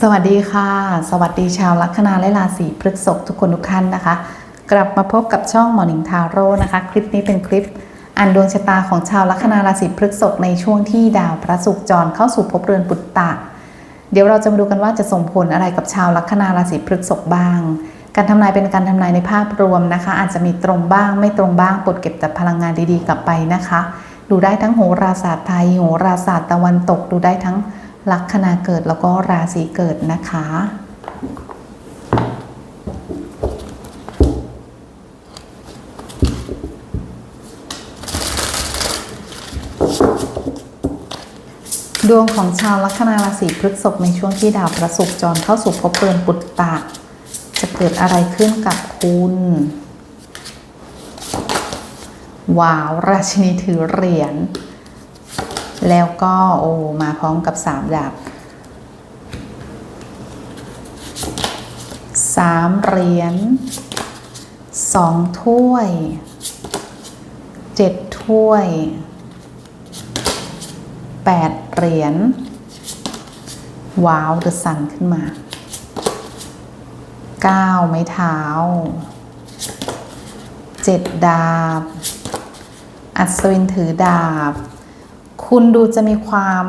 สวัสดีค่ะ สวัสดีชาวลัคนาและราศีพฤษภทุกคนทุกท่านนะคะ กลับมาพบกับช่อง Morning Tarot นะคะ คลิปนี้เป็นคลิปอันดวงชะตาของชาวลัคนาราศีพฤษภในช่วงที่ดาวพระศุกร์จรเข้าสู่ภพเรือนปุตตะ เดี๋ยวเราจะมาดูกันว่าจะส่งผลอะไรกับชาวลัคนาราศีพฤษภบ้าง การทำนายเป็นการทำนายในภาพรวมนะคะ อาจจะมีตรงบ้างไม่ตรงบ้างปลดเก็บแต่พลังงานดีๆ กลับไปนะคะ ดูได้ทั้งโหราศาสตร์ไทยโหราศาสตร์ตะวันตกดูได้ทั้ง ลัคนาเกิดแล้วก็ราศีเกิดนะคะ ดวงของชาวลัคนาราศีพฤษภในช่วงที่ดาวพระศุกร์จรเข้าสู่ภพเรือนปุตตะ จะเกิดอะไรขึ้นกับคุณว้าว ราชินีถือเหรียญ แล้วก็โอมาพร้อมกับสามดาบสามเหรียญสองถ้วยเจ็ดถ้วยแปดเหรียญว้าวเดอะซันขึ้นมาเก้าไม้เท้าเจ็ดดาบ อัศวินถือดาบ คุณดูจะมีความ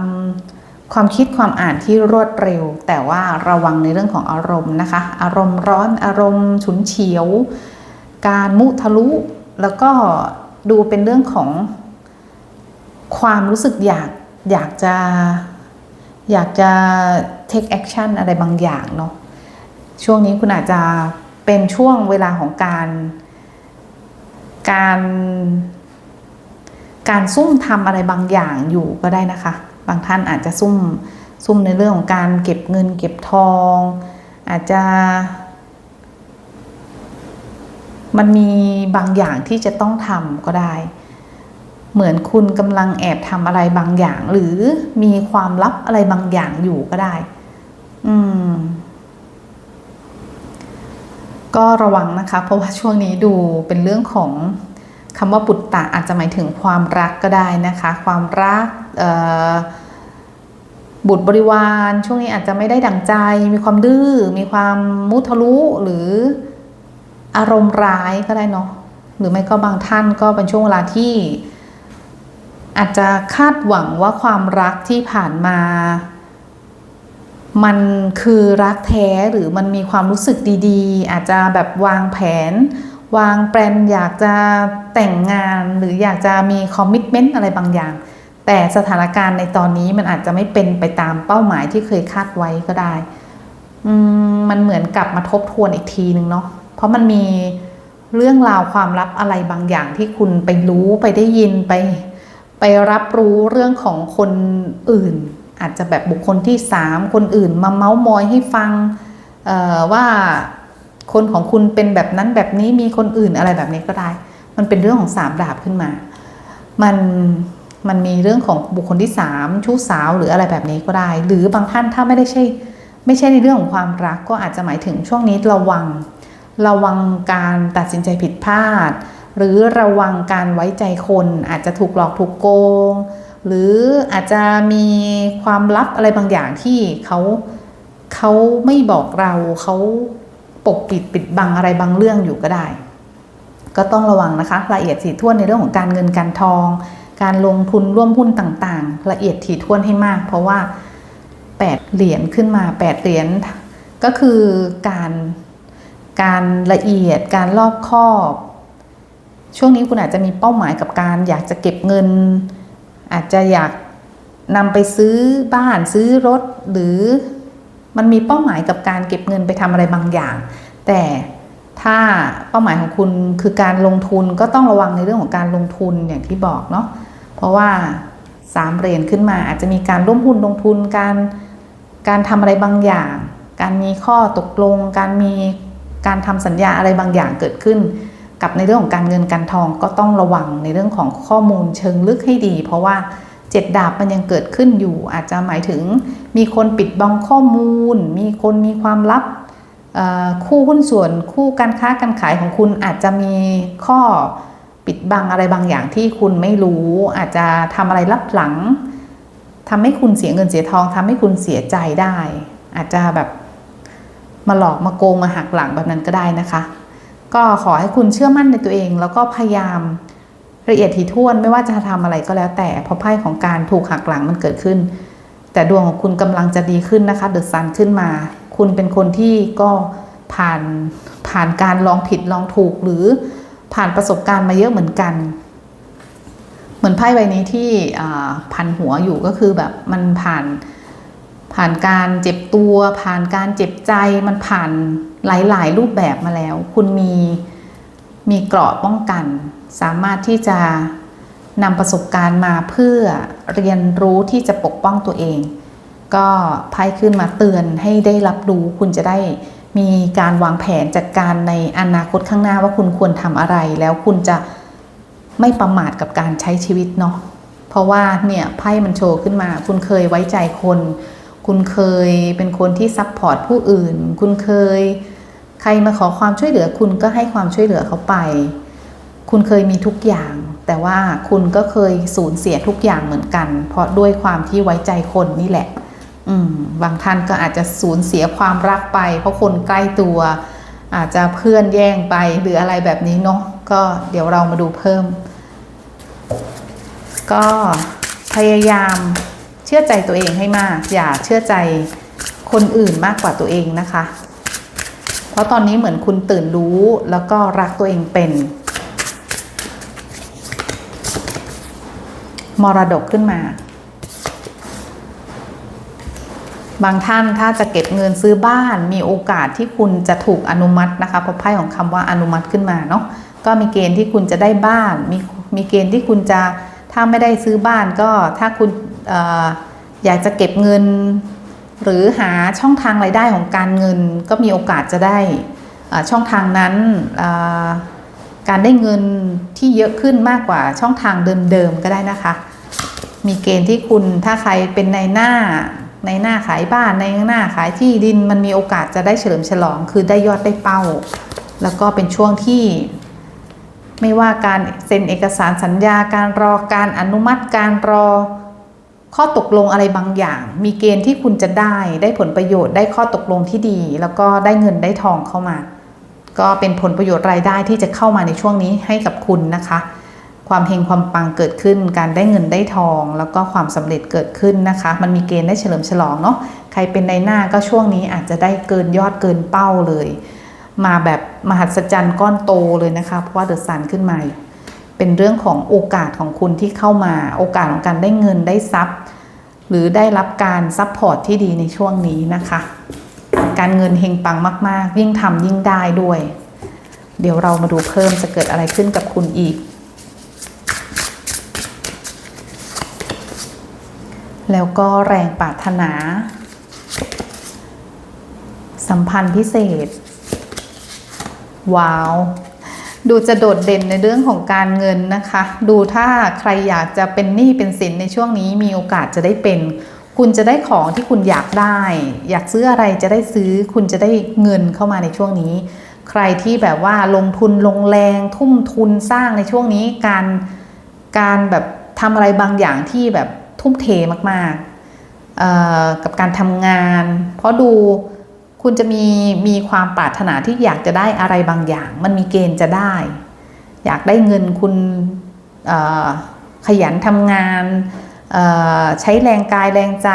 ความคิดความอ่านที่รวดเร็ว แต่ว่าระวังในเรื่องของอารมณ์นะคะ อารมณ์ร้อนอารมณ์ฉุนเฉียว การมุทะลุ แล้วก็ดูเป็นเรื่องของความรู้สึกอยากอยากจะอยากจะ take action อะไรบางอย่างเนาะช่วงนี้คุณอาจจะเป็นช่วงเวลาของการ การ การซุ่มทำอะไรบางอย่างอยู่ก็ได้นะคะ บางท่านอาจจะซุ่มซุ่มในเรื่องของการเก็บเงิน เก็บทอง อาจจะ มันมีบางอย่างที่จะต้องทำก็ได้ เหมือนคุณกำลังแอบทำอะไรบางอย่าง หรือมีความลับอะไรบางอย่างอยู่ก็ได้ อืมก็ระวังนะคะ เพราะว่าช่วงนี้ดูเป็นเรื่องของ คำว่าปุตตะอาจจะหมายถึงความรักก็ได้นะคะ ความรักบุตรบริวารช่วงนี้อาจจะไม่ได้ดังใจ มีความดื้อ มีความมุทะลุหรืออารมณ์ร้ายก็ได้เนาะหรือไม่ก็บางท่านก็เป็นช่วงเวลาที่ อาจจะคาดหวังว่าความรักที่ผ่านมา มันคือรักแท้หรือมันมีความรู้สึกดี ๆ อาจจะแบบวางแผน วางแปลนอยากจะแต่งงานหรืออยากจะมีคอมมิชเมนต์อะไรบางอย่าง แต่สถานการณ์ในตอนนี้มันอาจจะไม่เป็นไปตามเป้าหมายที่เคยคาดไว้ก็ได้มันเหมือนกลับมาทบทวนอีกทีนึงเนาะเพราะมันมีเรื่องราวความลับอะไรบางอย่างที่คุณไปรู้ไปได้ยินไป ไปรับรู้เรื่องของคนอื่น อาจจะแบบบุคคลที่สามคนอื่น มาเมาส์มอยให้ฟังว่า คนของคุณเป็นแบบนั้นแบบนี้มีคนอื่นอะไรแบบนี้ก็ได้ มันเป็นเรื่องของสามดาบขึ้นมา มันมันมีเรื่องของบุคคลที่สามชู้สาวหรืออะไรแบบนี้ก็ได้ หรือบางท่านถ้าไม่ได้ใช่ ไม่ใช่ในเรื่องของความรักก็อาจจะหมายถึงช่วงนี้ระวัง ระวังการตัดสินใจผิดพลาด หรือระวังการไว้ใจคน อาจจะถูกหลอกถูกโกง หรืออาจจะมีความลับอะไรบางอย่างที่เขาเขาไม่บอกเราเขา ปกปิดปิดบังอะไรบางเรื่องอยู่ก็ได้ ก็ต้องระวังนะคะละเอียดถี่ถ้วนในเรื่องของการเงินการทอง การลงทุนร่วมหุ้นต่างๆ ละเอียดถี่ถ้วนให้มาก เพราะว่า 8 เหรียญขึ้นมา 8 เหรียญก็คือการการละเอียดการรอบคอบช่วงนี้คุณอาจจะมีเป้าหมายกับการอยากจะเก็บเงิน อาจจะอยากนำไปซื้อบ้านซื้อรถ หรือมันมีเป้าหมายกับการเก็บเงินไปทำอะไรบางอย่าง แต่ถ้าเป้าหมายของคุณคือการลงทุนก็ต้องระวังในเรื่องของการลงทุนอย่างที่บอกเนาะเพราะว่าสามเหรียญขึ้นมาอาจจะมีการร่วมหุ้นลงทุนการการทำอะไรบางอย่าง การมีข้อตกลง การมีการทำสัญญาอะไรบางอย่างเกิดขึ้น กับในเรื่องของการเงินการทองก็ต้องระวังในเรื่องของข้อมูลเชิงลึกให้ดี เพราะว่าเจ็ดดาบมันยังเกิดขึ้นอยู่ อาจจะหมายถึงมีคนปิดบังข้อมูล มีคนมีความลับ คู่หุ้นส่วนคู่การค้าการขายของคุณอาจจะมีข้อปิดบังอะไรบางอย่างที่คุณไม่รู้ อาจจะทำอะไรลับหลังทำให้คุณเสียเงินเสียทองทำให้คุณเสียใจได้ อาจจะแบบมาหลอกมาโกงมาหักหลังแบบนั้นก็ได้นะคะ ก็ขอให้คุณเชื่อมั่นในตัวเอง แล้วก็พยายามละเอียดถี่ถ้วนไม่ว่าจะทำอะไรก็แล้วแต่เพราะไพ่ของการถูกหักหลังมันเกิดขึ้น แต่ดวงของคุณกำลังจะดีขึ้นนะคะเดือะซันขึ้นมา คุณเป็นคนที่ก็ผ่านผ่านการลองผิดลองถูกหรือผ่านประสบการณ์มาเยอะเหมือนกัน เหมือนไพ่ใบนี้ที่พันหัวอยู่ก็คือแบบมันผ่านผ่านการเจ็บตัว ผ่านการเจ็บใจมันผ่านหลาย ๆ รูปแบบมาแล้ว คุณมีมีเกราะป้องกัน สามารถที่จะนำประสบการณ์มาเพื่อเรียนรู้ที่จะปกป้องตัวเอง ก็ไพ่ขึ้นมาเตือนให้ได้รับรู้คุณจะได้มีการวางแผนจัดการในอนาคตข้างหน้าว่าคุณควรทำอะไร แล้วคุณจะไม่ประมาทกับการใช้ชีวิตเนาะเพราะว่าเนี่ยไพ่มันโชว์ขึ้นมา คุณเคยไว้ใจคน คุณเคยเป็นคนที่ซัพพอร์ตผู้อื่น คุณเคย ใครมาขอความช่วยเหลือ คุณก็ให้ความช่วยเหลือเขาไป คุณเคยมีทุกอย่าง แต่ว่าคุณก็เคยสูญเสียทุกอย่างเหมือนกัน เพราะด้วยความที่ไว้ใจคนนี่แหละ บางท่านก็อาจจะสูญเสียความรักไป เพราะคนใกล้ตัว อาจจะเพื่อนแย่งไปหรืออะไรแบบนี้เนาะก็เดี๋ยวเรามาดูเพิ่ม ก็พยายามเชื่อใจตัวเองให้มาก อย่าเชื่อใจคนอื่นมากกว่าตัวเองนะคะ เพราะตอนนี้เหมือนคุณตื่นรู้แล้วก็รักตัวเองเป็น มรดกขึ้นมา บางท่านถ้าจะเก็บเงินซื้อบ้านมีโอกาสที่คุณจะถูกอนุมัตินะคะเพราะไพ่ของคำว่าอนุมัติขึ้นมาเนาะก็มีเกณฑ์ที่คุณจะได้บ้าน มีมีเกณฑ์ที่คุณจะถ้าไม่ได้ซื้อบ้านก็ถ้าคุณออยากจะเก็บเงิน หรือหาช่องทางรายได้ของการเงิน ก็มีโอกาสจะได้ช่องทางนั้นการได้เงินที่เยอะขึ้นมากกว่าช่องทางเดิมๆก็ได้นะคะ มีเกณฑ์ที่คุณถ้าใครเป็นในหน้า ในหน้าขายบ้านในหน้าขายที่ดินมันมีโอกาสจะได้เฉลิมฉลอง คือได้ยอดได้เป้า แล้วก็เป็นช่วงที่ไม่ว่าการเซ็นเอกสารสัญญาการรอการอนุมัติการรอข้อตกลงอะไรบางอย่าง มีเกณฑ์ที่คุณจะได้ได้ผลประโยชน์ได้ข้อตกลงที่ดี แล้วก็ได้เงินได้ทองเข้ามา ก็เป็นผลประโยชน์รายได้ที่จะเข้ามาในช่วงนี้ให้กับคุณนะคะ ความเฮงความปังเกิดขึ้น การได้เงินได้ทอง แล้วก็ความสำเร็จเกิดขึ้นนะคะ มันมีเกณฑ์ได้เฉลิมฉลองเนาะใครเป็นในหน้าก็ช่วงนี้อาจจะได้เกินยอดเกินเป้าเลย มาแบบมหัศจรรย์ก้อนโตเลยนะคะเพราะว่าเดอะซันขึ้นมาเป็นเรื่องของโอกาสของคุณที่เข้ามาโอกาสของการได้เงินได้ทรัพย์ หรือได้รับการซัพพอร์ตที่ดีในช่วงนี้นะคะ การเงินเฮงปังมาก ๆ ยิ่งทำยิ่งได้ด้วย เดี๋ยวเรามาดูเพิ่มจะเกิดอะไรขึ้นกับคุณอีก แล้วก็แรงปรารถนา สัมพันธ์พิเศษ ว้าว ดูจะโดดเด่นในเรื่องของการเงินนะคะ ดูถ้าใครอยากจะเป็นหนี้เป็นสินในช่วงนี้มีโอกาสจะได้เป็น คุณจะได้ของที่คุณอยากได้ อยากซื้ออะไรจะได้ซื้อ คุณจะได้เงินเข้ามาในช่วงนี้ ใครที่แบบว่าลงทุนลงแรงทุ่มทุนสร้างในช่วงนี้การการแบบทำอะไรบางอย่างที่แบบ ทุ่มเทมากๆ กับการทำงาน เพราะดูคุณจะมีมีความปรารถนาที่อยากจะได้อะไรบางอย่าง มันมีเกณฑ์จะได้ อยากได้เงินคุณขยันทำงานใช้แรงกายแรงใจ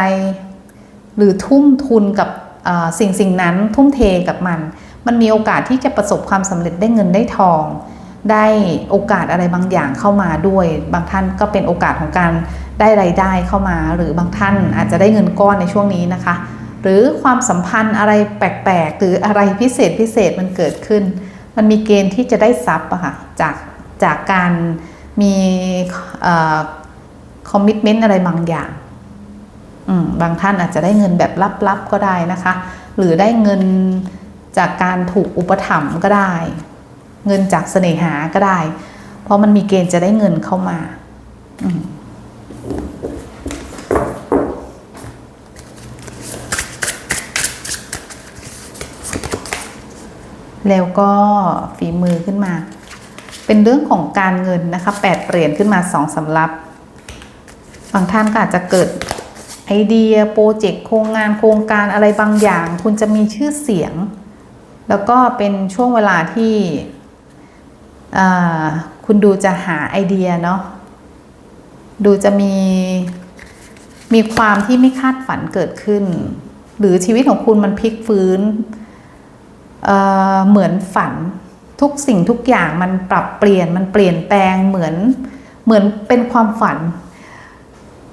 หรือทุ่มทุนกับสิ่งสิ่งนั้นทุ่มเทกับมัน มันมีโอกาสที่จะประสบความสำเร็จได้เงินได้ทอง ได้โอกาสอะไรบางอย่างเข้ามาด้วย บางท่านก็เป็นโอกาสของการ ได้ไรายได้เข้ามา หรือบางท่านอาจจะได้เงินก้อนในช่วงนี้นะคะ หรือความสัมพันธ์อะไรแปลกๆ หรืออะไรพิเศษพิเศษมันเกิดขึ้น มันมีเกณฑ์ที่จะได้ทรัพย์อะค่ะจากจากการมีคอมมิชเมนต์อะไรบางอย่างบางท่านอาจจะได้เงินแบบลับๆก็ได้นะคะ หรือได้เงินจากการถูกอุปถัมภ์ก็ได้ เงินจากเสน่หาก็ได้ เพราะมันมีเกณฑ์จะได้เงินเข้ามา อืม แล้วก็ฝีมือขึ้นมา เป็นเรื่องของการเงินนะคะแปดเหรียญขึ้นมาสองสำรับ บางท่านก็อาจจะเกิดไอเดียโปรเจกต์โครงงานโครงการอะไรบางอย่าง คุณจะมีชื่อเสียง แล้วก็เป็นช่วงเวลาที่คุณดูจะหาไอเดียเนาะ ดูจะมีมีความที่ไม่คาดฝันเกิดขึ้น หรือชีวิตของคุณมันพลิกฟื้นเเหมือนฝันทุกสิ่งทุกอย่างมันปรับเปลี่ยนมันเปลี่ยนแปลงเหมือนเหมือนเป็นความฝัน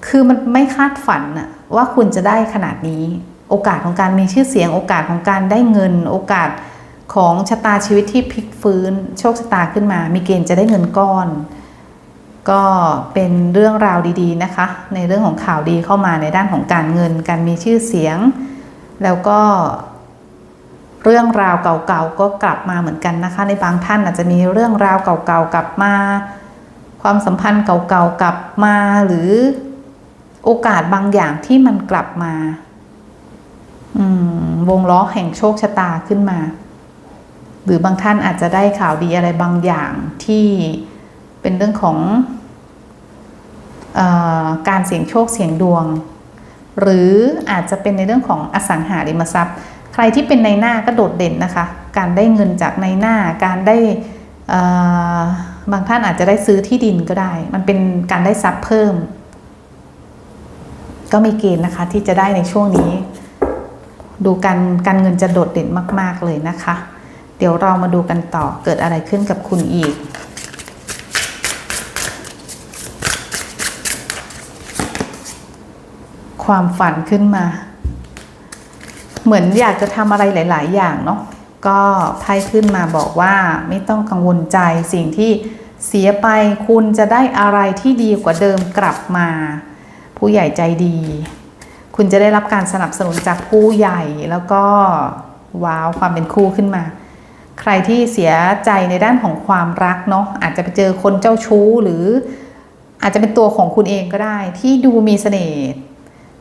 คือมันไม่คาดฝันอะว่าคุณจะได้ขนาดนี้ โอกาสของการมีชื่อเสียง โอกาสของการได้เงิน โอกาสของชะตาชีวิตที่พลิกฟื้น โชคชะตาขึ้นมา มีเกณฑ์จะได้เงินก้อน ก็เป็นเรื่องราวดีๆนะคะ ในเรื่องของข่าวดีเข้ามาในด้านของการเงิน การมีชื่อเสียง แล้วก็เรื่องราวเก่าๆก็กลับมาเหมือนกันนะคะ ในบางท่านอาจจะมีเรื่องราวเก่าๆกลับมา ความสัมพันธ์เก่าๆกลับมาหรือโอกาสบางอย่างที่มันกลับมาอืมวงล้อแห่งโชคชะตาขึ้นมา หรือบางท่านอาจจะได้ข่าวดีอะไรบางอย่างที่ เป็นเรื่องของอการเสี่ยงโชคเสี่ยงดวง หรืออาจจะเป็นในเรื่องของอสังหาริมทรัพย์ ใครที่เป็นในหน้าก็โดดเด่นนะคะ การได้เงินจากในหน้าการได้บางท่านอาจจะได้ซื้อที่ดินก็ได้ มันเป็นการได้ทรัพย์เพิ่ม ก็มีเกณฑ์นะคะที่จะได้ในช่วงนี้ ดูการการเงินจะโดดเด่นมาก ๆเลยนะคะ เดี๋ยวเรามาดูกันต่อเกิดอะไรขึ้นกับคุณอีก ความฝันขึ้นมา เหมือนอยากจะทำอะไรหลาย ๆ อย่างเนาะก็ไพ่ขึ้นมาบอกว่าไม่ต้องกังวลใจสิ่งที่เสียไปคุณจะได้อะไรที่ดีกว่าเดิมกลับมา ผู้ใหญ่ใจดี คุณจะได้รับการสนับสนุนจากผู้ใหญ่แล้วก็ว้าวความเป็นคู่ขึ้นมา ใครที่เสียใจในด้านของความรักเนาะอาจจะไปเจอคนเจ้าชู้หรืออาจจะเป็นตัวของคุณเองก็ได้ ที่ดูมีเสน่ห์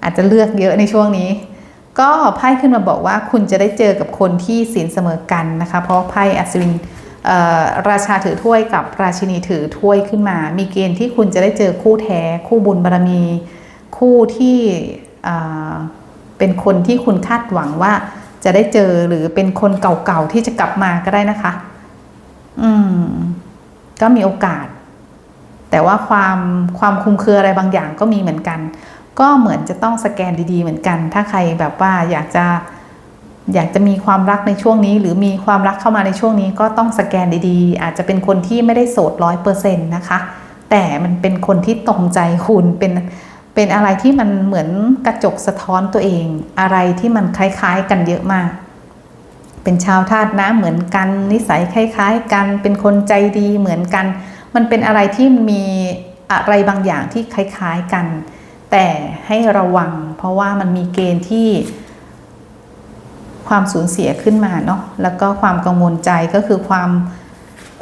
อาจจะเลือกเยอะในช่วงนี้ ก็ไพ่ขึ้นมาบอกว่าคุณจะได้เจอกับคนที่ศีลเสมอกันนะคะ เพราะไพ่อัศวินราชาถือถ้วยกับราชินีถือถ้วยขึ้นมา มีเกณฑ์ที่คุณจะได้เจอคู่แท้ คู่บุญบารมี คู่ที่เป็นคนที่คุณคาดหวังว่าจะได้เจอหรือเป็นคนเก่าๆที่จะกลับมาก็ได้นะคะ อืม ก็มีโอกาส แต่ว่าความความคุมเครืออะไรบางอย่างก็มีเหมือนกัน ก็เหมือนจะต้องสแกนดีๆ เหมือนกัน ถ้าใครแบบว่าอยากจะอยากจะมีความรักในช่วงนี้ หรือมีความรักเข้ามาในช่วงนี้ก็ต้องสแกนดีๆ อาจจะเป็นคนที่ไม่ได้โสดร้อยเปอร์เซ็นต์นะคะ แต่มันเป็นคนที่ตรงใจคุณเป็นเป็นอะไรที่มันเหมือนกระจกสะท้อนตัวเอง อะไรที่มันคล้ายๆกันเยอะมาก เป็นชาวธาตุน้ำเหมือนกันนิสัยคล้าย ๆ กันเป็นคนใจดีเหมือนกัน มันเป็นอะไรที่มีอะไรบางอย่างที่คล้าย ๆกัน แต่ให้ระวัง เพราะว่ามันมีเกณฑ์ที่ความสูญเสียขึ้นมาเนาะแล้วก็ความกังวลใจก็คือความ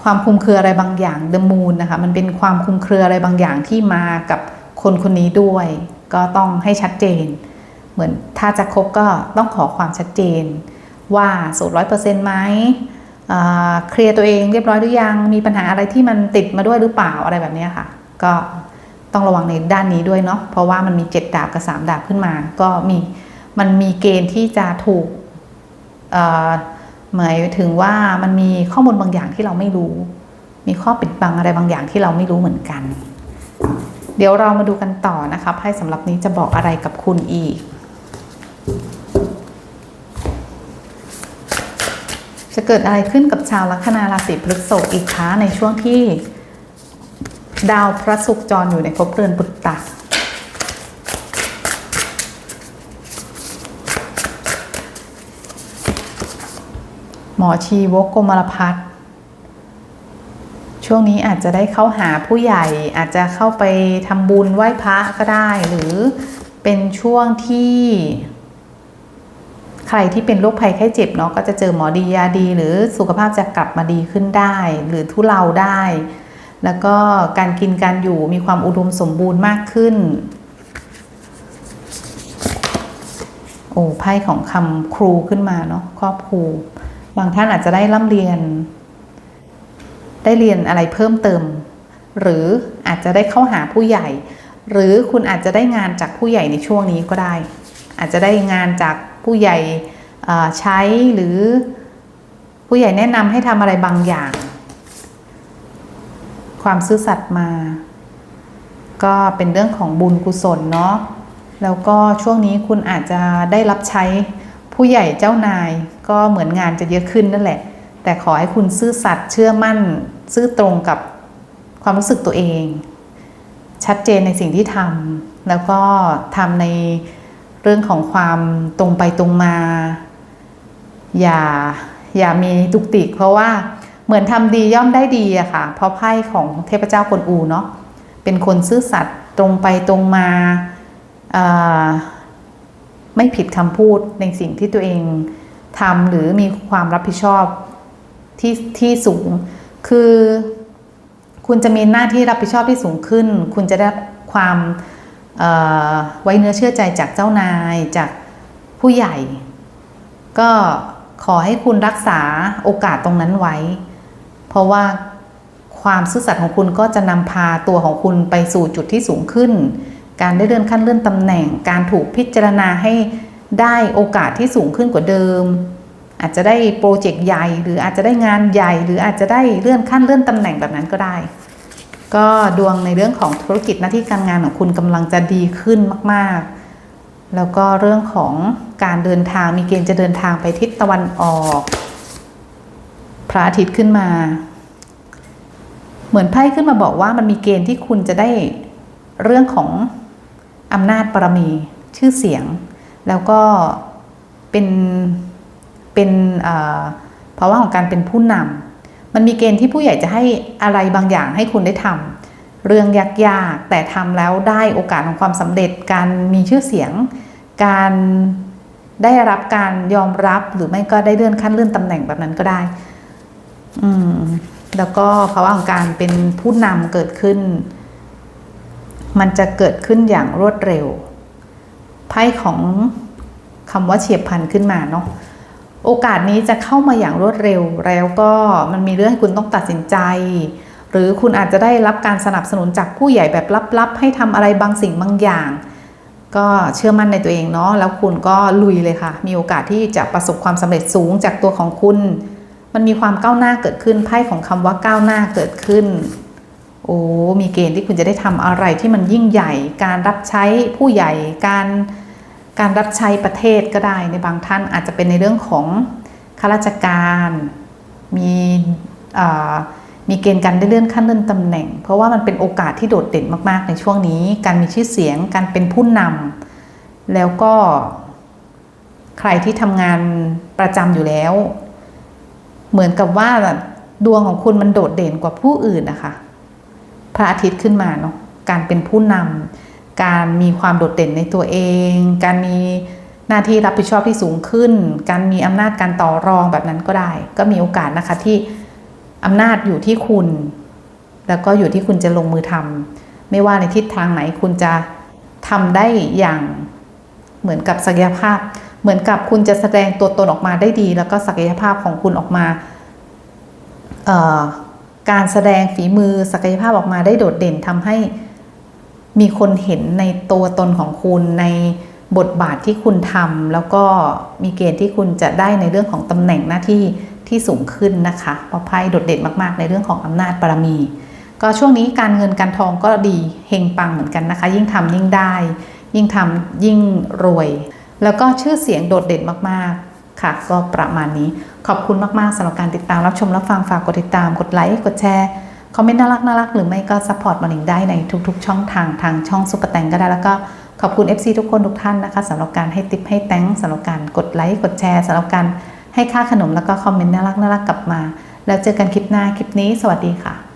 ความคุมเครืออะไรบางอย่างเดมูนนะคะมันเป็นความคุมเครืออะไรบางอย่างที่มากับคนคนนี้ด้วย ก็ต้องให้ชัดเจน เหมือนถ้าจะคบก็ต้องขอความชัดเจน ว่าโสดร้อยเปอร์เซ็นต์ไหมเคลียร์ตัวเองเรียบร้อยหรือยังมีปัญหาอะไรที่มันติดมาด้วยหรือเปล่าอะไรแบบนี้ค่ะ ก็ ต้องระวังในด้านนี้ด้วยเนาะเพราะว่ามันมีเจ็ดดาบกับสามดาบขึ้นมา ก็มีมันมีเกณฑ์ที่จะถูกเอ่อหมายถึงว่ามันมีข้อมูลบางอย่างที่เราไม่รู้ มีข้อปิดบังอะไรบางอย่างที่เราไม่รู้เหมือนกัน เดี๋ยวเรามาดูกันต่อนะคะไพ่สำหรับนี้จะบอกอะไรกับคุณอีก จะเกิดอะไรขึ้นกับชาวลัคนาราศีพฤษภอีกคะในช่วงที่ ดาวพระศุกร์จรอยู่ในภพเรือนปุตตะหมอชีวกโกมลพัฒน์ช่วงนี้อาจจะได้เข้าหาผู้ใหญ่อาจจะเข้าไปทำบุญไหว้พระก็ได้ หรือเป็นช่วงที่ ใครที่เป็นโรคภัยไข้เจ็บเนาะก็จะเจอหมอดียาดี หรือสุขภาพจะกลับมาดีขึ้นได้ หรือทุเลาได้ แล้วก็การกินการอยู่มีความอุดมสมบูรณ์มากขึ้น โอ้ไพ่ของคำครูขึ้นมาเนาะครอบครู บางท่านอาจจะได้ร่ำเรียน ได้เรียนอะไรเพิ่มเติม หรืออาจจะได้เข้าหาผู้ใหญ่ หรือคุณอาจจะได้งานจากผู้ใหญ่ในช่วงนี้ก็ได้ อาจจะได้งานจากผู้ใหญ่ใช้หรือผู้ใหญ่แนะนำให้ทำอะไรบางอย่าง ความซื่อสัตย์มา ก็เป็นเรื่องของบุญกุศลเนาะแล้วก็ช่วงนี้คุณอาจจะได้รับใช้ผู้ใหญ่เจ้านายก็เหมือนงานจะเยอะขึ้นนั่นแหละ แต่ขอให้คุณซื่อสัตย์เชื่อมั่น ซื่อตรงกับความรู้สึกตัวเอง ชัดเจนในสิ่งที่ทำแล้วก็ทำในเรื่องของความตรงไปตรงมา อย่าอย่ามีตุกติกเพราะว่า เหมือนทำดีย่อมได้ดีอะค่ะ เพราะไพ่ของเทพเจ้ากวนอูเนาะเป็นคนซื่อสัตย์ตรงไปตรงมาไม่ผิดคำพูดในสิ่งที่ตัวเองทำหรือมีความรับผิดชอบที่ที่สูง คือคุณจะมีหน้าที่รับผิดชอบที่สูงขึ้น คุณจะได้ความไว้เนื้อเชื่อใจจากเจ้านายจากผู้ใหญ่ ก็ขอให้คุณรักษาโอกาสตรงนั้นไว้ เพราะว่าความซื่อสัตย์ของคุณก็จะนำพาตัวของคุณไปสู่จุดที่สูงขึ้น การได้เลื่อนขั้นเลื่อนตำแหน่ง การถูกพิจารณาให้ได้โอกาสที่สูงขึ้นกว่าเดิม อาจจะได้โปรเจกต์ใหญ่ หรืออาจจะได้งานใหญ่ หรืออาจจะได้เลื่อนขั้นเลื่อนตำแหน่งแบบนั้นก็ได้ ก็ดวงในเรื่องของธุรกิจหน้าที่การงานของคุณกำลังจะดีขึ้นมาก ๆ แล้วก็เรื่องของการเดินทางมีเกณฑ์จะเดินทางไปทิศตะวันออก พระอาทิตย์ขึ้นมา เหมือนไพ่ขึ้นมาบอกว่ามันมีเกณฑ์ที่คุณจะได้เรื่องของอำนาจบารมีชื่อเสียง แล้วก็เป็นเป็นเอ่อภาวะของการเป็นผู้นำมันมีเกณฑ์ที่ผู้ใหญ่จะให้อะไรบางอย่างให้คุณได้ทำเรื่องยากๆแต่ทำแล้วได้โอกาสของความสำเร็จ การมีชื่อเสียง การได้รับการยอมรับหรือไม่ก็ได้เลื่อนขั้นเลื่อนตำแหน่งแบบนั้นก็ได้ อืมแล้วก็ภาวะของการเป็นผู้นำเกิดขึ้น มันจะเกิดขึ้นอย่างรวดเร็ว ไพ่ของคำว่าเฉียบพลันขึ้นมาเนาะ โอกาสนี้จะเข้ามาอย่างรวดเร็ว แล้วก็มันมีเรื่องให้คุณต้องตัดสินใจ หรือคุณอาจจะได้รับการสนับสนุนจากผู้ใหญ่แบบลับๆ ให้ทำอะไรบางสิ่งบางอย่าง ก็เชื่อมั่นในตัวเองเนาะ แล้วคุณก็ลุยเลยค่ะ มีโอกาสที่จะประสบความสำเร็จสูงจากตัวของคุณ มันมีความก้าวหน้าเกิดขึ้นไพ่ของคำว่าก้าวหน้าเกิดขึ้น โอ้มีเกณฑ์ที่คุณจะได้ทำอะไรที่มันยิ่งใหญ่ การรับใช้ผู้ใหญ่ การการรับใช้ประเทศก็ได้ในบางท่านอาจจะเป็นในเรื่องของข้าราชการ มีมีเกณฑ์การได้เลื่อนขั้นเลื่อนตำแหน่ง เพราะว่ามันเป็นโอกาสที่โดดเด่นมาก ๆ ในช่วงนี้ การมีชื่อเสียง การเป็นผู้นำแล้วก็ใครที่ทำงานประจำอยู่แล้ว เหมือนกับว่าดวงของคุณมันโดดเด่นกว่าผู้อื่นนะคะพระอาทิตย์ขึ้นมาเนาะการเป็นผู้นำการมีความโดดเด่นในตัวเอง การมีหน้าที่รับผิดชอบที่สูงขึ้น การมีอำนาจการต่อรองแบบนั้นก็ได้ ก็มีโอกาสนะคะที่อำนาจอยู่ที่คุณ แล้วก็อยู่ที่คุณจะลงมือทำไม่ว่าในทิศทางไหนคุณจะทำได้อย่างเหมือนกับศักยภาพ เหมือนกับคุณจะแสดงตัวตนออกมาได้ดี แล้วก็ศักยภาพของคุณออกมา การแสดงฝีมือศักยภาพออกมาได้โดดเด่นทำให้มีคนเห็นในตัวตนของคุณในบทบาทที่คุณทำแล้วก็มีเกณฑ์ที่คุณจะได้ในเรื่องของตำแหน่งหน้าที่ที่สูงขึ้นนะคะเพราะไพ่โดดเด่นมากๆ ในเรื่องของอำนาจบารมี ก็ช่วงนี้การเงินการทองก็ดีเฮงปังเหมือนกันนะคะ ยิ่งทำยิ่งได้ ยิ่งทำยิ่งรวย แล้วก็ชื่อเสียงโดดเด่นมากๆ ค่ะ ก็ประมาณนี้ขอบคุณมากๆสำหรับการติดตามรับชมรับฟังฝากกดติดตามกดไลค์กดแชร์คอมเมนต์น่ารักน่ารักหรือไม่ก็ซัพพอร์ตมาลิงได้ในทุกๆ ช่องทางทางช่องซุปเปอร์แตงก็ได้แล้วก็ขอบคุณ FC ทุกคนทุกท่านนะคะสำหรับการให้ติปให้แตงสำหรับการกดไลค์กดแชร์สำหรับการให้ค่าขนมแล้วก็คอมเมนต์น่ารักน่ารักกลับมา แล้วเจอกันคลิปหน้าคลิปนี้ สวัสดีค่ะ